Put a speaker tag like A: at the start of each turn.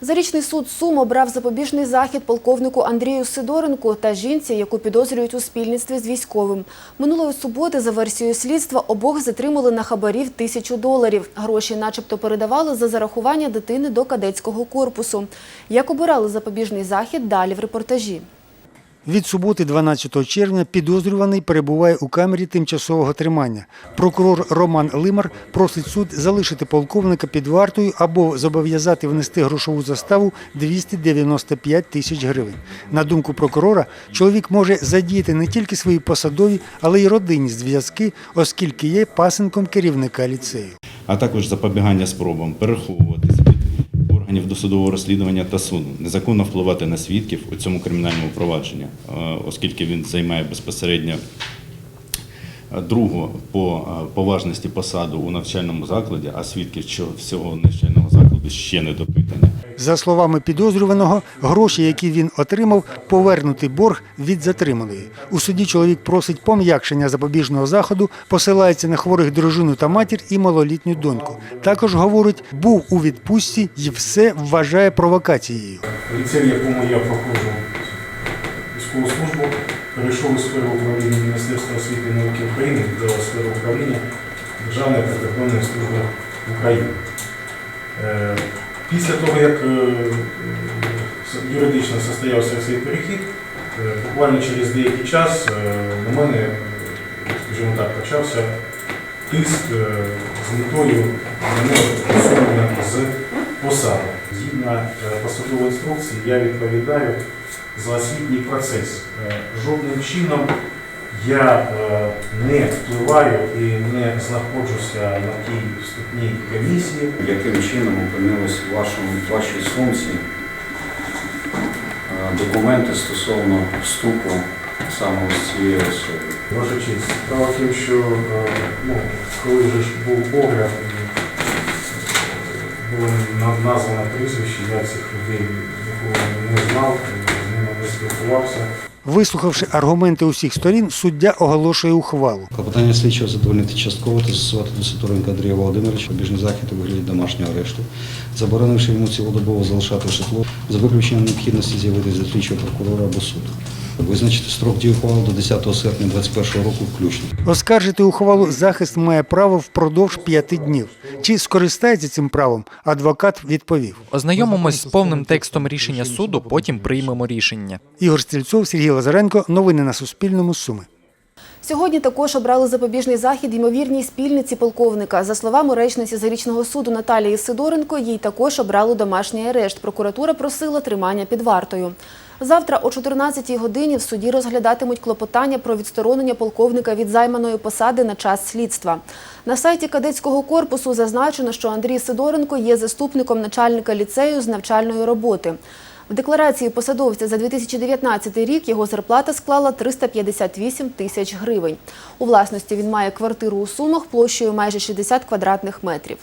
A: Зарічний суд Сум обрав запобіжний захід полковнику Андрію Сидоренку та жінці, яку підозрюють у спільництві з військовим. Минулої суботи, за версією слідства, обох затримали на хабарів тисячу доларів. Гроші начебто передавали за зарахування дитини до кадетського корпусу. Як обирали запобіжний захід, далі в репортажі.
B: Від суботи, 12 червня, підозрюваний перебуває у камері тимчасового тримання. Прокурор Роман Лимар просить суд залишити полковника під вартою або зобов'язати внести грошову заставу 295 тисяч гривень. На думку прокурора, чоловік може задіяти не тільки свої посадові, але й родинні зв'язки, оскільки є пасенком керівника ліцею.
C: а також запобігання спробам переховувати з-під органів досудового розслідування та суду, незаконно впливати на свідків у цьому кримінальному провадженні, е, оскільки він займає безпосередньо е, другу по е, поважності посаду у навчальному закладі, а свідків всього навчального ще не допитані.
B: За словами підозрюваного, гроші, які він отримав, повернути борг від затриманої. У суді чоловік просить пом'якшення запобіжного заходу, посилається на хворих дружину та матір і малолітню доньку. Також говорить, був у відпустці і все вважає провокацією.
D: Ліцей, в якому я проходжу військову службу, перейшов у сферу управління Міністерства освіти і науки України до сфери управління Державної прикордонної служби України. Е, Після того, як е, е, юридично состоявся цей перехід, буквально через деякий час на мене, скажімо так, почався тиск з метою усунення з посади. Згідно посадової інструкції, я відповідаю за освітній процес. Жодним чином я не впливаю і не знаходжуся на тій вступній комісії.
E: яким чином опинились в вашому, вашій сумці е, документи стосовно вступу саме з цієї особи.
D: Ваша честь, справа в тім, що е, ну, коли вже ж був огляд, е, було на- названо прізвище, я цих людей ніколи не знав, спілкувався.
B: Вислухавши аргументи усіх сторін, суддя оголошує ухвалу.
F: Клопотання слідчого задовольнити частково та застосувати до Сидоренка Андрія Володимировича побіжний захід у вигляді домашнього арешту, заборонивши йому цілодобово залишати житло за виключенням необхідності з'явитися до слідчого прокурора або суду. Визначити строк дії ухвали до 10 серпня 2021 року включно.
B: Оскаржити ухвалу захист має право впродовж п'яти днів. Чи скористається цим правом? Адвокат відповів.
G: Ознайомимось з повним текстом рішення суду, потім приймемо рішення.
B: Ігор Стрільцов, Сергій Лазаренко. Новини на Суспільному. Суми.
A: Сьогодні також обрали запобіжний захід ймовірній спільниці полковника. За словами речниці Зарічного суду Наталії Сидоренко, їй також обрали домашній арешт. Прокуратура просила тримання під вартою. Завтра о 14-й годині в суді розглядатимуть клопотання про відсторонення полковника від займаної посади на час слідства. На сайті кадетського корпусу зазначено, що Андрій Сидоренко є заступником начальника ліцею з навчальної роботи. В декларації посадовця за 2019 рік його зарплата склала 358 тисяч гривень. У власності він має квартиру у Сумах площею майже 60 квадратних метрів.